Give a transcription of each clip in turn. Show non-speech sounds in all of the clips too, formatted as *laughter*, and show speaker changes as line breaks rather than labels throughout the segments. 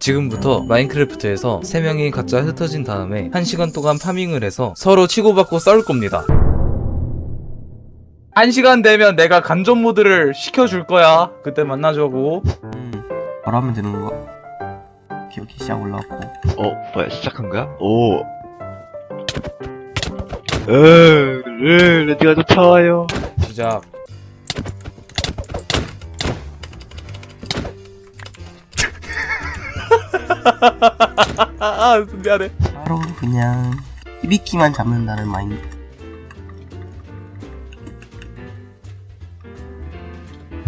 지금부터 마인크래프트에서 3명이 각자 흩어진 다음에 1시간 동안 파밍을 해서 서로 치고받고 싸울 겁니다. 1시간 되면 내가 간접 모드를 시켜줄 거야. 그때 만나자고.
음, 바로 하면 되는 건가? 오케이, 오케이, 시작 올라왔고.
어, 뭐야, 시작한 거야? 오. 으, 으, 레디가 쫓아와요.
시작. 아, 미안해.
바로 그냥 히비키만 잡는다는 마인드.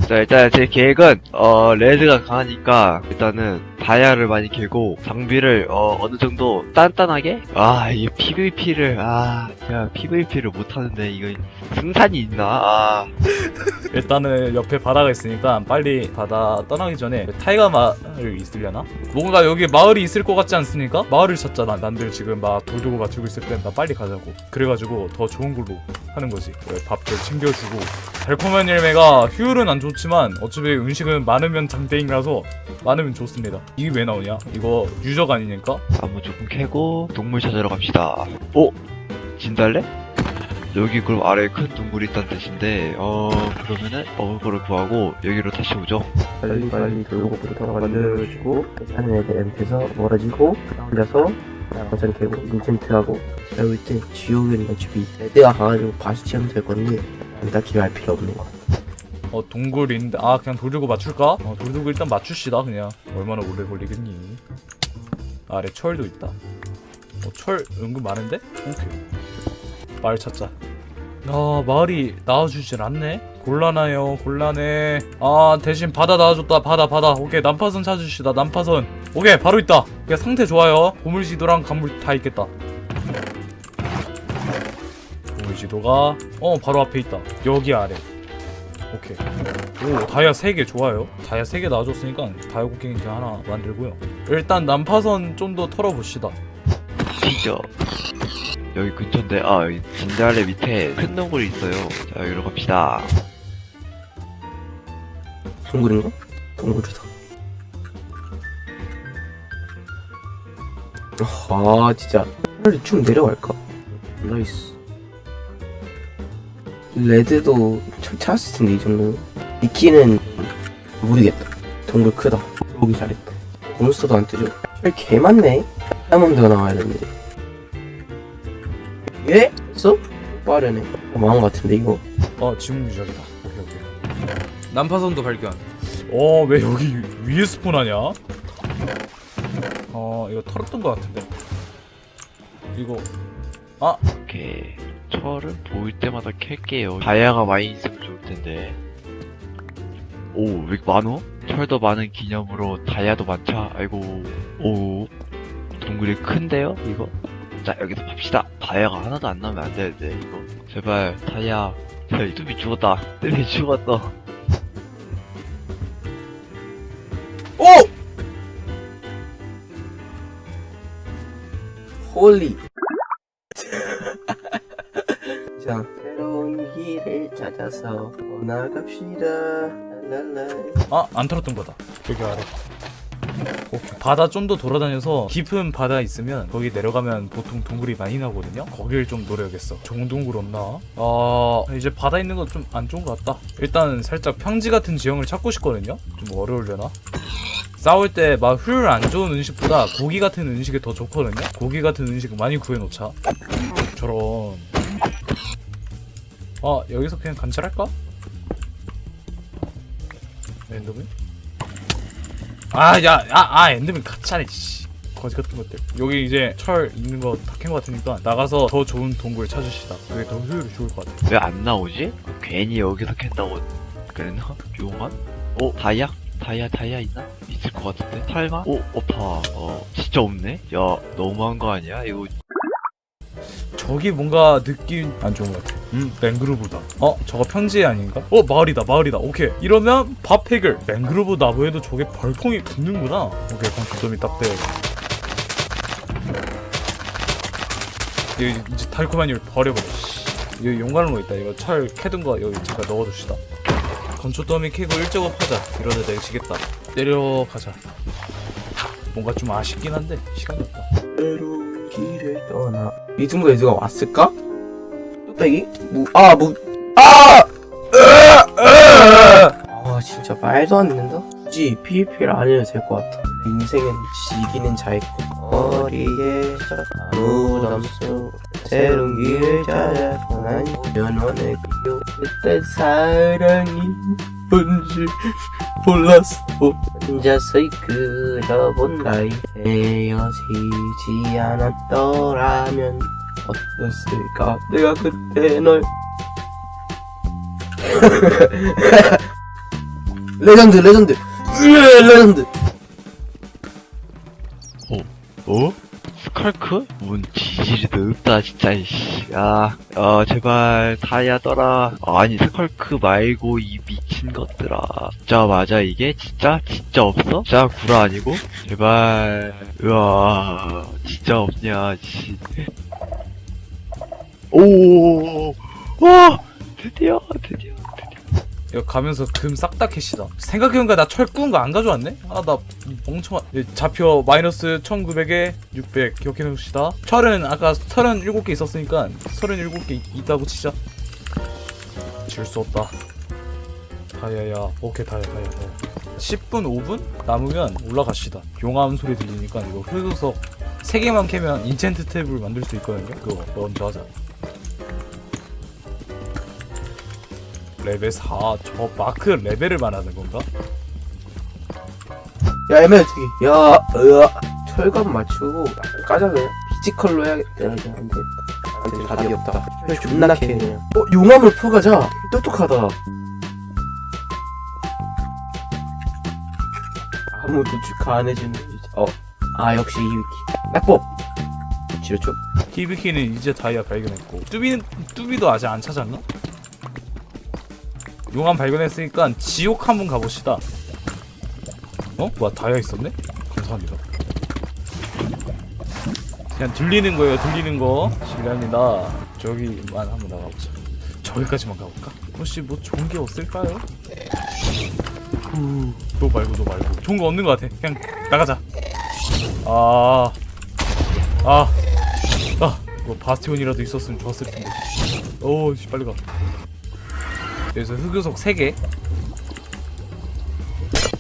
자, 일단 제 계획은, 어, 레드가 강하니까, 일단은, 다이아를 많이 캐고, 장비를, 어, 어느 정도 단단하게? 아, 이 PVP를, 아, 제가 PVP를 못하는데, 이거, 승산이 있나? 아, *laughs*
일단은 옆에 바다가 있으니까 빨리 바다 떠나기 전에 타이거 마을 있으려나? 뭔가 여기 마을이 있을 것 같지 않습니까? 마을을 찾잖아. 난들 지금 막 돌두고 맞추고 있을 땐 나 빨리 가자고. 그래가지고 더 좋은 걸로 하는 거지. 밥도 챙겨주고 달콤한 열매가 효율은 안 좋지만 어차피 음식은 많으면 장땡이라서 많으면 좋습니다. 이게 왜 나오냐? 이거 유적 아니니까?
나무 조금 캐고, 동물 찾으러 갑시다. 오! 진달래? 여기 그럼 아래에 큰 동굴이 있다는 뜻인데, 어, 그러면은, 거를 구하고, 여기로 다시 오죠.
빨리 빨리 돌고부터 만들어주고, 하는 애들한테서 멀어지고, 혼자서 방전 개고, 인챈트하고, 그리고 이제 지옥은 어차피 레드가 가가지고 바스티언 될 건데, 딱히 할 필요 없는 것 같아.
어 동굴 있는데 아 그냥 돌 들고 맞출까? 어, 돌 들고 일단 맞춥시다 그냥 얼마나 오래 걸리겠니 아래 철도 있다 어, 철 은근 많은데? 오케이 마을 찾자. 아 마을이 나와주질 않네. 곤란해요 곤란해. 아 대신 바다 나와줬다. 바다 바다. 오케이 난파선 찾으시다. 난파선. 오케이 바로 있다. 오케이 상태 좋아요. 보물지도랑 간물 다 있겠다. 보물지도가 어 바로 앞에 있다. 여기 아래. 오케이. 오, 다이아 3개 좋아요. 다이아 3개 나와줬으니까 다이아 곡괭이 그냥 하나 만들고요. 일단 난파선 좀 더 털어봅시다.
시죠. 여기 근처인데, 아, 여기 진달래 밑에 큰 동굴이 있어요. 자, 여기로 갑시다.
동굴인가? 동굴이다. 아, 진짜. 차라리 쭉 내려갈까? 나이스. 레드도 참 찾았을 텐데, 이 정도는. 미키는 모르겠다. 동굴 크다. 보기 잘했다. 몬스터도 안 뜨죠? 개 많네? 다이아몬드가 나와야 되는데. 예? 있어? 빠르네. 어, 망한 것 같은데, 이거.
어, 지금 유적이다. 오케이, 오케이. 난파선도 발견. 어, 왜 여기 위에 스폰하냐? 어, 이거 털었던 것 같은데. 이거
오케이. 철은 보일 때마다 캘게요. 다이아가 많이 있으면 좋을 텐데. 오, 왜 이렇게 많어? 철도 많은 기념으로 다이아도 많자. 아이고, 오. 동굴이 큰데요, 이거? 자, 여기서 팝시다. 다이아가 하나도 안 나오면 안 되는데, 이거. 제발, 다이아. 야, 이 뚜비 죽었다. 뚜비 죽었다.
오!
홀리 *laughs* 자 새로운 길을 찾아서 나갑시다 랄랄라
아, 안 털었던 거다. 여기 아래. 바다 좀 더 돌아다녀서 깊은 바다 있으면 거기 내려가면 보통 동굴이 많이 나오거든요. 거길 좀 노려야겠어. 좋은 동굴 없나? 아 이제 바다 있는 건 좀 안 좋은 것 같다. 일단 살짝 평지 같은 지형을 찾고 싶거든요. 좀 어려울려나? 싸울 때 막 효율 안 좋은 음식보다 고기 같은 음식이 더 좋거든요. 고기 같은 음식 많이 구해놓자. 저런. 아 여기서 그냥 관찰할까? 엔더맨? 아, 야, 아, 아, 엔더맨 가짜네, 씨. 거지 같은 것들. 여기 이제 철 있는 거 다 캔 거 같으니까 나가서 더 좋은 동굴 찾으시다. 그게 더 효율이 좋을 것 같아.
왜 안 나오지? 괜히 여기서 캔다고 그랬나? 용한? 오 다이아? 다이아 다이아 있나? 있을 것 같은데? 설마? 오 오파 어 진짜 없네? 야 너무한 거 아니야? 이거
저기 뭔가 느낌 안 좋은 것 같아. 음, 맹그루브다. 어, 저거 평지 아닌가? 어, 마을이다, 마을이다. 오케이. 이러면 밥 해결. 맹그루브 나무에도 저게 벌통이 붙는구나. 오케이, 그럼 주점이 딱 돼. 이거 이제 달콤한 일 버려버려. 씨. 여기 용광로 있다. 이거 철 캐둔 거 여기 잠깐 넣어둡시다. 건초 더미 캐고 일적업 하자. 이러다 내가 지겠다. 내려가자. 뭔가 좀 아쉽긴 한데 시간이 없다
새로운 길을 떠나 믿음과 예수가 왔을까? 뚝배기? 무.. 아! 무.. 아! 아 진짜 말도 안 된다? 굳이 PVP를 안 해도 될 것 같아 인생은 지기는 어리에서 아무도 없어 새로운 길을 찾아 떠난 연원의 비교 그때 사랑이 뭔지 몰랐어 혼자서 이끌어본 나이 헤어지지 않았더라면 어땠을까 내가 그때 널 *laughs* 레전드 레전드 으, 레전드
어? 스컬크? 뭔 지질이도 없다 진짜 이씨 야, 야 제발 다이아 떠라 아니 스컬크 말고 이 미친 것들아 진짜 맞아 이게? 진짜? 진짜 없어? 진짜 구라 아니고? 제발 으아 진짜 없냐 씨 오, 와 드디어 드디어
여기 가면서 금 싹 다 캐시다 생각해보니까 나철 구운 거안 가져왔네? 아 나 멍청한 예, 좌표 마이너스 1900에 600 기억해 놓읍시다 철은 아까 37개 있었으니까 37개 있다고 치자 질 수 없다 다야야 오케이 다야 다야 다야 10분 5분 남으면 올라갑시다 용암 소리 들리니까 이거 흑요석 3개만 캐면 인챈트 탭을 만들 수 있거든요 그거 먼저 하자 레벨 4. 저 마크 레벨을 말하는 건가?
야 애매해 저기. 야 으아. 철감 맞추고 까자 그냥 피지컬로 해야겠다. 안 되겠다 나한테 답이 없다. 철 존나 캐 그냥. 어 용암을 퍼가자. 똑똑하다. 아무도 축하 안 해주는 어아 역시 이 위키. 낙법. 지렸죠.
히비키는 이제 다이아 발견했고. 뚜비는 뚜비도 아직 안 찾았나? 용암 발견했으니까 지옥 한번 가봅시다. 어? 와 다이아 있었네? 감사합니다. 그냥 들리는 거예요, 들리는 거. 실례합니다. 저기만 한번 나가보자. 저기까지만 가볼까? 혹시 뭐 좋은 게 없을까요? 후, 너 말고 너 말고 좋은 거 없는 거 같아. 그냥 나가자. 아, 아. 아, 뭐 바스티온이라도 있었으면 좋았을 텐데. 오, 씨, 빨리 가. 여기서 흑요석 3개.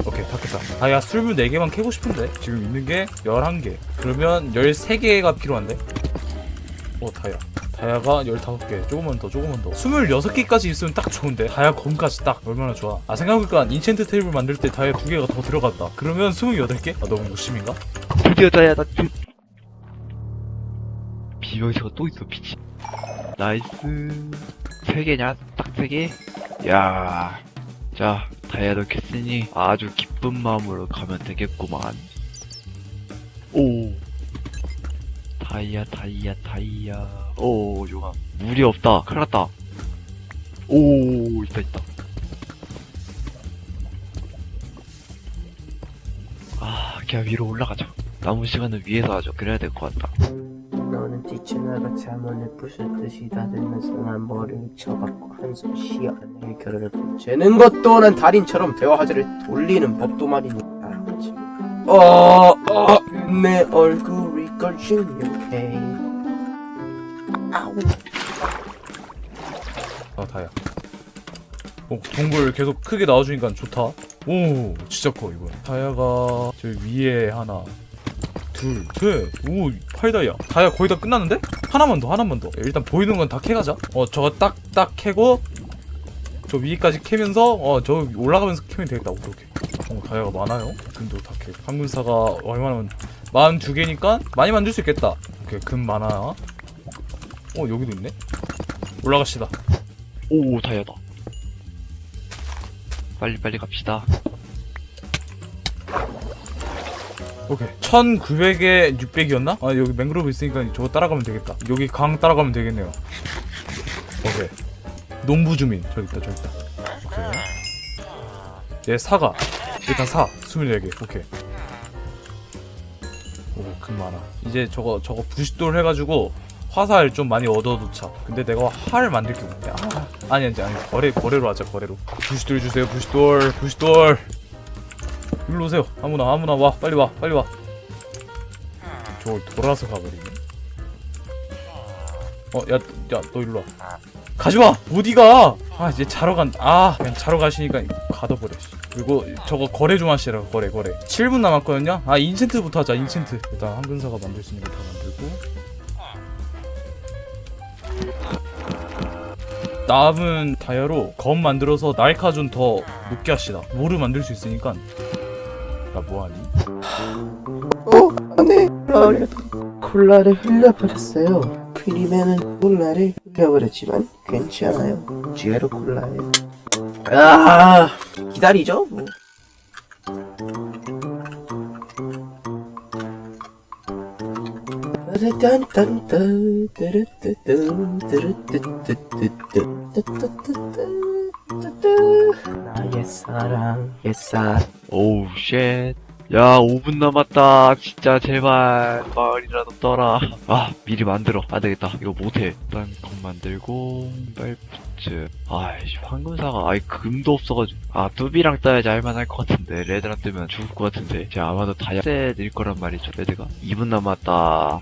오케이, 다 깼다. 다이아 술물 4개만 캐고 싶은데. 지금 있는 게 11개. 그러면 13개가 필요한데? 오, 다이아. 다이아가 15개. 조금만 더, 조금만 더. 26개까지 있으면 딱 좋은데. 다이아 검까지 딱 얼마나 좋아. 아, 생각해보니까 인챈트 테이블 만들 때 다이아 2개가 더 들어갔다. 그러면 28개? 아, 너무 욕심인가?
드디어 다이아 나 드... 비명이가 또 있어 미치 나이스. 세 개냐? 딱 세 개? 야. 자 다이아도 캤으니 아주 기쁜 마음으로 가면 되겠구만. 오. 다이아 다이아 다이아. 오 용암 물이 없다. 큰일 났다. 오 있다 있다. 아 그냥 위로 올라가자. 남은 시간은 위에서 하죠. 그래야 될 것 같다
뛰쳐나가 자문을 부술듯이 다들면서 난 머리를 쳐박고 한숨 쉬어 내 결혼을 재는 것 또는 달인처럼 대화하자를 돌리는 법도 말이니 알아보지. 어, 어, 내 얼굴이 걸중력해. 아우.
아 다야. 오 동굴 계속 크게 나와주니까 좋다. 오 진짜 커 이거 다야가 저 위에 하나 둘셋오 8다이아 다야 거의 다 끝났는데? 하나만 더 하나만 더. 일단 보이는 건 다 캐가자. 어 저거 딱딱 캐고 저 위까지 캐면서 어 저 올라가면서 캐면 되겠다 오케이 어 다야가 많아요. 금도 다 캐. 황금사가 얼마나 42개니까 많이 만들 수 있겠다. 오케이 금 많아. 어 여기도 있네. 올라갑시다.
오 다이아다. 빨리 빨리 갑시다
오케이. 1900에 600이었나? 아 여기 맹그로브 있으니까 저거 따라가면 되겠다. 여기 강 따라가면 되겠네요. 오케이. 농부 주민. 저기 있다 저기 있다. 오케이. 얘 사과 일단 사. 24개. 오케이. 오금 많아. 이제 저거 저거 부싯돌 해가지고 화살 좀 많이 얻어놓자. 근데 내가 활 만들 게 없네 아 아니 아니 아니. 거래 거래로 하자 거래로. 부싯돌 주세요 부싯돌. 부싯돌 일로 오세요 아무나 아무나 와 빨리 와 빨리 와 저걸 돌아서 가버리네. 어, 야, 야, 너 일로 와. 가지 마. 어디가? 아, 이제 자러 간. 아, 그냥 자러 가시니까 가둬버려. 씨. 그리고 저거 거래 좀 하시라고 거래 거래. 7분 남았거든요. 아, 인챈트부터 하자. 인챈트. 일단 한근사가 만들 수 있는 거 다 만들고. 남은 다이아로 검 만들어서 날카 좀 더 높게 합시다. 모르 만들 수 있으니까. 나 뭐하니?
어? 안돼 아, 콜라를 흘려버렸어요 프리맨은 콜라를 흘려버렸지만 괜찮아요 지혜로 콜라에 아 기다리죠 뭐. 딴딴딴 따르따따 따르따따따 따따따따 사랑 옛사랑
오우 쉣. 야 5분 남았다. 진짜 제발 마을이라도 떠라. 아 미리 만들어. 안 되겠다. 이거 못해. 일단 건 만들고 빨푸츠. 아이씨 황금사가 아예 금도 없어가지고. 아 뚜비랑 따야지 할만할 것 같은데 레드랑 뜨면 죽을 것 같은데. 제가 아마도 다이아셋일 거란 말이죠 레드가. 2분 남았다.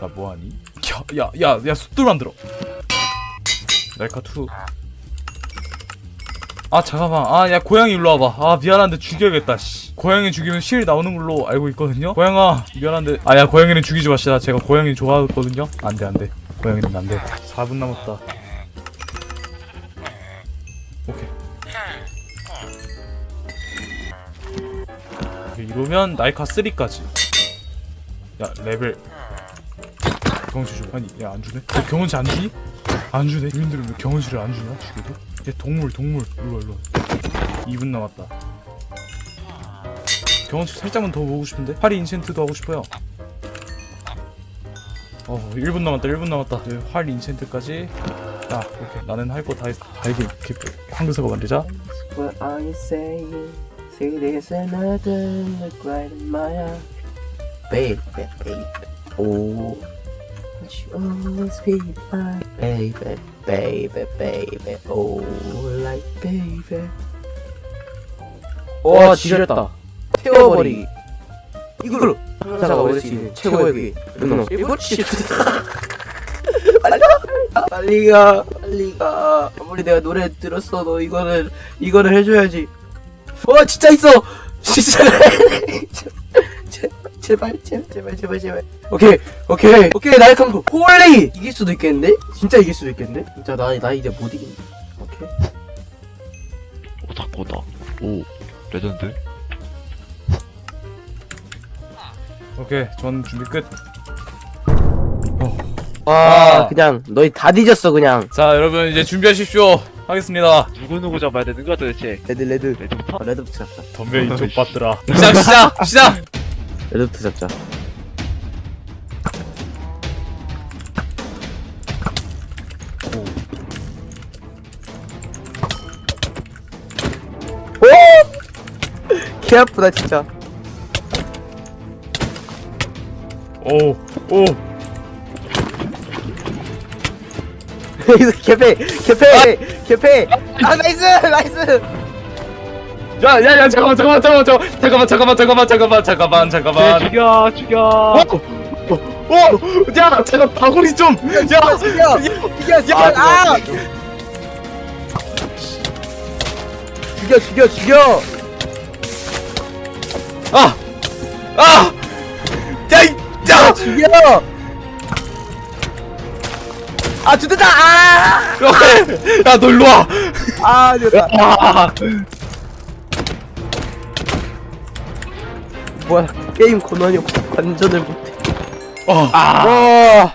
나 뭐하니? 야, 야, 야, 야, 숫돌 만들어. 날카 2. 아, 잠깐만. 아, 야, 고양이 일로 와봐. 아, 미안한데 죽여야겠다, 씨. 고양이 죽이면 실 나오는 걸로 알고 있거든요? 고양아, 미안한데. 아, 야, 고양이는 죽이지 마시다. 제가 고양이 좋아하거든요? 안 돼, 안 돼. 고양이는 안 돼. 4분 남았다. 오케이. 이러면 날카 3까지. 야, 레벨 경험치 줘. 아니, 야, 안 주네? 야, 경험치 안 주니? 안 주네? 주민들은 왜 경험치를 안 주냐? 죽여도? 얘 동물, 동물. 일로와, 일로와. 2분 남았다. 경험치 살짝만 더 보고 싶은데? 파리 인챈트도 하고 싶어요. 어, 1분 남았다, 1분 남았다. 이제 활 인챈트까지. 아, 오케이. 나는 할 거 다 했어. 아, 이게 이렇게 한글사가 만들자.
What are you saying? Say there's another look right in my eye. Baby, baby. Oh, but you always be my baby, baby, baby. Oh, like baby. 와, 지렸다. 태워버리기. 이걸로 상사가 올릴 수 있는 최고의 기. 누나. 이거 씨. *laughs* 빨리 가, 빨리 가, 빨리 가. 아무리 내가 노래 들었어도 이거는 이거를 해줘야지. 와 진짜 있어. 진짜. *laughs* 제- 제발 제발 제발 제발 제발. 오케이 오케이 오케이 나의 컴보. 홀리 이길 수도 있겠는데? 진짜 이길 수도 있겠는데? 진짜 나 나 이제 못 이긴다. 오케이.
오다코다. 오 레전드.
오케이, 전 준비 끝.
와
아.
그냥 너희 다 뒤졌어 그냥.
자, 여러분, 이제 준비하십시오. 하겠습니다.
누구 누구 잡아야 되는 거야 도대체?
레드 레드.
레드부터?
어, 레드부터 잡자.
덤벼 이쪽 봤더라. *laughs* 시작, 시작, 시작!
레드부터 잡자. 오! *laughs* 개 아프다 진짜.
오, 오. *laughs*
개패 개패 개패. 아 나이스 나이스.
야, 야, 야, 잠깐만, 잠깐만, 잠깐만, 잠깐만, 잠깐만, 잠깐만, 잠깐만, 잠깐만, 잠깐만.
네, 죽여 죽여.
오, 야, 잠깐 다구리 좀. 야,
죽여 죽여 죽여
아,
아 죽여 죽여 죽여.
아, 아, 야, 이, 야,
죽여. 아 죽는다 아.
야, 너 일로 와.
아 됐다.
아,
뭐야? 게임 권한이 없어. 관전을 못해.
어,
와